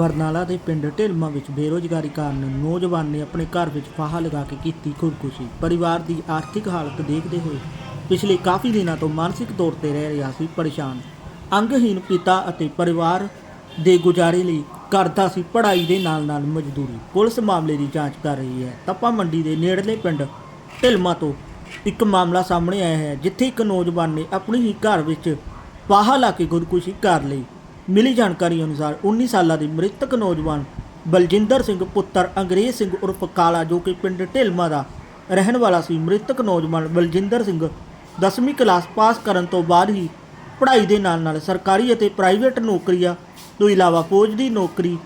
ਬਰਨਾਲਾ ਦੇ ਪਿੰਡ ਢਿਲਮਾ ਵਿੱਚ ਬੇਰੋਜ਼ਗਾਰੀ ਕਾਰਨ ਨੌਜਵਾਨ ਨੇ ਆਪਣੇ ਘਰ ਵਿੱਚ ਫਾਹਾ ਲਗਾ ਕੇ ਕੀਤੀ ਖੁਦਕੁਸ਼ੀ। ਪਰਿਵਾਰ ਦੀ ਆਰਥਿਕ ਹਾਲਤ ਦੇਖਦੇ ਹੋਏ ਪਿਛਲੇ ਕਾਫੀ ਦਿਨਾਂ ਤੋਂ ਮਾਨਸਿਕ ਤੌਰ ਤੇ ਰਹਿ ਰਿਹਾ ਸੀ ਪਰੇਸ਼ਾਨ। ਅੰਗਹੀਨ ਪਿਤਾ ਅਤੇ ਪਰਿਵਾਰ ਦੇ ਗੁਜ਼ਾਰੇ ਲਈ ਕਰਦਾ ਸੀ ਪੜ੍ਹਾਈ ਦੇ ਨਾਲ-ਨਾਲ ਮਜ਼ਦੂਰੀ। ਪੁਲਿਸ ਮਾਮਲੇ ਦੀ ਜਾਂਚ ਕਰ ਰਹੀ ਹੈ। ਤਪਾ ਮੰਡੀ ਦੇ ਨੇੜਲੇ ਪਿੰਡ ਢਿਲਮਾ ਤੋਂ ਇੱਕ ਮਾਮਲਾ ਸਾਹਮਣੇ ਆਇਆ ਹੈ, ਜਿੱਥੇ ਇੱਕ ਨੌਜਵਾਨ ਨੇ ਆਪਣੀ ਹੀ ਘਰ ਵਿੱਚ ਫਾਹਾ ਲਾ ਕੇ ਖੁਦਕੁਸ਼ੀ ਕਰ ਲਈ। ਮਿਲੀ ਜਾਣਕਾਰੀ ਅਨੁਸਾਰ 19 ਸਾਲਾਂ ਦੀ ਮ੍ਰਿਤਕ ਨੌਜਵਾਨ ਬਲਜਿੰਦਰ ਸਿੰਘ ਪੁੱਤਰ ਅੰਗਰੇਜ਼ ਸਿੰਘ ਉਰਫ ਕਾਲਾ ਜੋ ਕਿ ਪਿੰਡ ਢਿਲਮਾ ਦਾ ਰਹਿਣ ਵਾਲਾ ਸੀ, ਮ੍ਰਿਤਕ ਨੌਜਵਾਨ ਬਲਜਿੰਦਰ ਸਿੰਘ 10ਵੀਂ ਕਲਾਸ ਪਾਸ ਕਰਨ ਤੋਂ ਬਾਅਦ ਹੀ ਪੜ੍ਹਾਈ ਦੇ ਨਾਲ-ਨਾਲ ਸਰਕਾਰੀ ਅਤੇ ਪ੍ਰਾਈਵੇਟ ਨੌਕਰੀਆਂ ਤੋਂ ਇਲਾਵਾ ਫੌਜ ਦੀ ਨੌਕਰੀ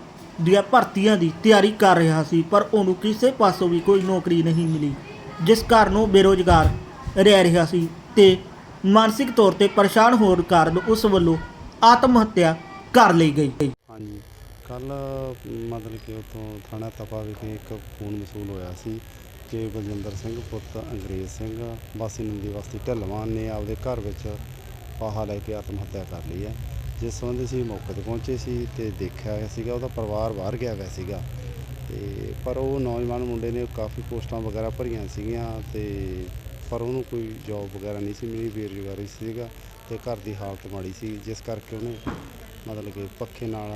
ਦੀਆਂ ਭਰਤੀਆਂ ਦੀ ਤਿਆਰੀ ਕਰ ਰਿਹਾ ਸੀ, ਪਰ ਉਹਨੂੰ ਕਿਸੇ ਪਾਸੋਂ ਵੀ ਕੋਈ ਨੌਕਰੀ ਨਹੀਂ ਮਿਲੀ, ਜਿਸ ਕਾਰਨ ਉਹ ਬੇਰੋਜ਼ਗਾਰ ਰਹਿ ਰਿਹਾ ਸੀ ਤੇ ਮਾਨਸਿਕ ਤੌਰ ਤੇ ਪਰੇਸ਼ਾਨ ਹੋਣ ਕਾਰਨ ਉਸ ਵੱਲੋਂ ਆਤਮ ਹੱਤਿਆ ਕਰ ਲਈ ਗਈ। ਹਾਂਜੀ। ਕੱਲ ਮਤਲਬ ਕਿ ਉਥੋਂ ਥਾਣਾ ਤਪਾ ਵਿਖੇ ਇੱਕ ਫੋਨ ਵਸੂਲ ਹੋਇਆ ਸੀ ਕਿ ਬਲਜਿੰਦਰ ਸਿੰਘ, ਪੁੱਤ ਅੰਗਰੇਜ਼ ਸਿੰਘ, ਵਾਸੀ ਨੰਦੀ ਵਾਸੀ ਢਲਵਾਨ ਨੇ ਆਪਦੇ ਘਰ ਵਿੱਚ ਪਾਹਾ ਲੈ ਕੇ ਆਤਮ ਹੱਤਿਆ ਕਰ ਲਈ ਹੈ। ਜਿਸ ਸੰਬੰਧੀ ਸੀ ਮੌਕੇ ਤੇ ਪਹੁੰਚੇ ਸੀ ਤੇ ਦੇਖਿਆ ਹੋਇਆ ਸੀਗਾ, ਉਹਦਾ ਪਰਿਵਾਰ ਬਾਹਰ ਗਿਆ ਹੋਇਆ ਸੀਗਾ। ਤੇ ਪਰ ਉਹ ਨੌਜਵਾਨ ਮੁੰਡੇ ਨੇ ਕਾਫੀ ਪੋਸਟਾਂ ਵਗੈਰਾ ਭਰੀਆਂ ਸੀਗੀਆਂ ਤੇ ਪਰ ਉਹਨੂੰ ਕੋਈ ਜੌਬ ਵਗੈਰਾ ਨਹੀਂ ਸੀ ਮਿਲੀ, ਬੇਰੁਜ਼ਗਾਰੀ ਸੀਗਾ ਤੇ ਘਰ ਦੀ ਹਾਲਤ ਮਾੜੀ ਸੀ, ਜਿਸ ਕਰਕੇ ਉਹਨੇ ਮਤਲਬ ਕਿ ਪੱਖੇ ਨਾਲ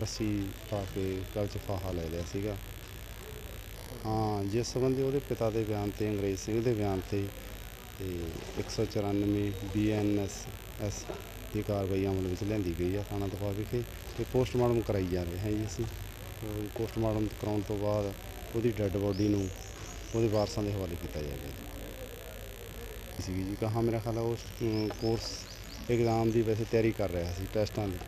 ਰੱਸੀ ਪਾ ਕੇ ਗਲ 'ਚ ਫਾਹਾ ਲੈ ਲਿਆ ਸੀਗਾ। ਹਾਂ, ਜਿਸ ਸੰਬੰਧੀ ਉਹਦੇ ਪਿਤਾ ਦੇ ਬਿਆਨ ਤੇ, ਅੰਗਰੇਜ਼ ਸਿੰਘ ਦੇ ਬਿਆਨ ਤੇ ਤੇ 194 ਬੀਐਨਐਸ ਐਸ ਦੀ ਕਾਰਵਾਈ ਅਮਲ ਵਿੱਚ ਲਿਆਂਦੀ ਗਈ ਆ ਥਾਣਾ ਦਫਾ ਵਿਖੇ ਤੇ ਪੋਸਟਮਾਰਟਮ ਕਰਾਈ ਜਾ ਰਿਹਾ ਹੈ ਜੀ ਅਸੀਂ। ਪੋਸਟਮਾਰਟਮ ਕਰਾਉਣ ਤੋਂ ਬਾਅਦ ਉਹਦੀ ਡੈੱਡ ਬੋਡੀ ਨੂੰ ਉਹਦੇ ਵਾਰਸਾਂ ਦੇ ਹਵਾਲੇ ਕੀਤਾ ਜਾਏਗਾ ਜੀ ਸੀਗੀ ਜੀ, ਕਹਾ ਮੇਰਾ ਖਿਆਲ ਉਸ ਕੋਰਸ ਐਗਜ਼ਾਮ ਦੀ ਵੈਸੇ ਤਿਆਰੀ ਕਰ ਰਿਹਾ ਸੀ ਟੈਸਟਾਂ ਦੀ।